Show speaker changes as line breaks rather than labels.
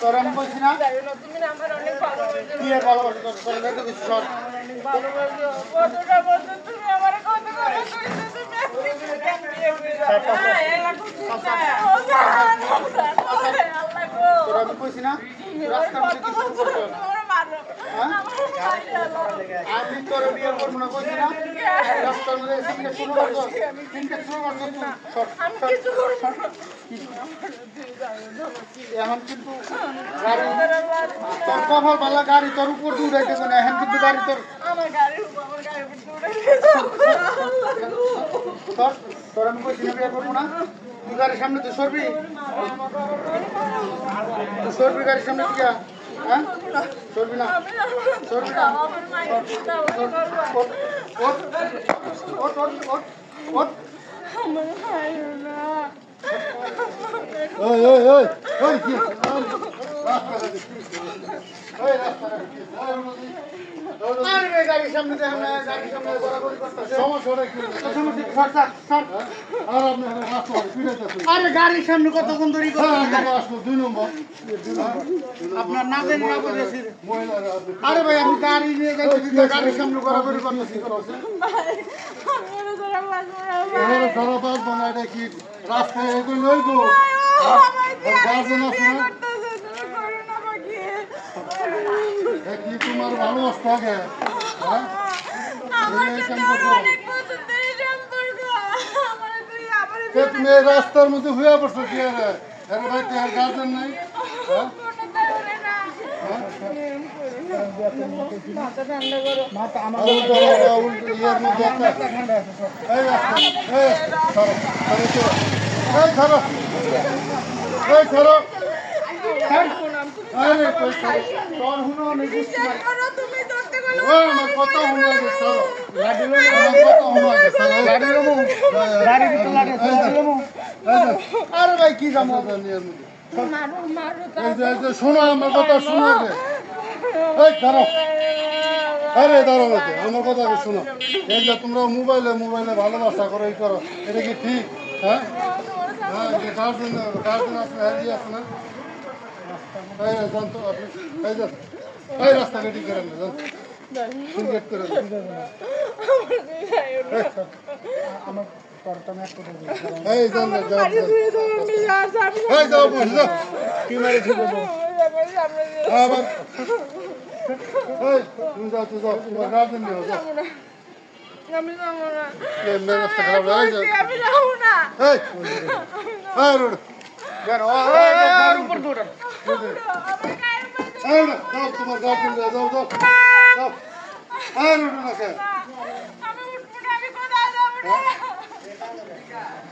তোর আমি বলছি না। কি আর ভালোবাসা তোর তোর দেখতে কিছু সর। তোর আমি কইছি না রাস্তার মধ্যে কিছু করতে না।
তোমার মারো।
হ্যাঁ?
আমার মাইরে আল্লাহ।
আমি তোর বিয়ে করব না কইছি না রাস্তার মধ্যে সিনকে শুরু করছ সিনকে শুরু করছ
আমি কিছু করব।
এখন কিন্তু গাড়ি তোর কপাল বালা গাড়ি তোর উপর দিয়ে উঠাইতেছে না এখন কিন্তু গাড়ি তোর
আমার গাড়ির উপর আমার গাড়ির উপর দৌড়ে নিয়ে যাও। আল্লাহ গো।
তোর তোর আমি কইছি না বিয়ে করব না তুই গাড়ির সামনে তুই সরবি তুই সরবি গাড়ির সামনে হ্যাঁ সরবি না
আমি
সরবি না
আমার মায়ের চিন্তা আমি করবো।
ওঠ ওঠ ওঠ ওঠ ওঠ ওঠ
আমার মায়ের না।
ওই ওই ওই ওই কি ওই রাস্তা আরে গাড়ির সামনে কতক্ষণ ধরে দুই নম্বর আপনার না জানি না বলেছি। আরে ভাই আমি গাড়ি নিয়ে যাচ্ছি গাড়ির সামনে গড়াগড়ি করতেছি।
ধরে
পাস বানাইটা কি রাস্তায় এগুলো গার্জেন আছে না
করতেছে, তুমি করো না আমাকে।
এ কি তোমার ভালো অবস্থা আগে হ্যাঁ
আমার
এই
সাথে
কাম
ওর
করছ?
অনেক বছর ধরে সম্পর্ক। আমারে তুই আমারে
এ তুমি এই রাস্তার মধ্যে হয়ে পড়ছো কি আরে আরে ভাই তোমার গার্জেন নাই? হ্যাঁ?
কোনো
আরে তোর হুনো বুঝতে
তুমি ধরতে গেলে
ও আমার কত হুনো আছে আমার কত হুনো আছে গাড়ি ভিতর লাগে আরে ভাই কি জামো ইয়ের মধ্যে
মারো, মারো,
এই যে এই যে শোনো আমার কথা শোনো এই ধরো আরে দাঁড়ো আমার কথা শোনো এই যে তোমরা মোবাইলে মোবাইলে ভালোবাসা করো এই করো এটা কি ঠিক হ্যাঁ হ্যাঁ হ্যাঁ আছে না রাস্তা রেডি করেন না জান সিনগেট করে দেন এই জান না যাও যাও। এই যাও বস যাও কি মারি ঠিক যাও আবার এই তুমি যাও তুমি যাও তোমার গার্জেন নিয়ে যাও
আমি যাব না
এই মেয়ে রাস্তা খারাপ লাগে যাও
আমি যাব না
এই এই রোড কেন আর উপর দৌড়া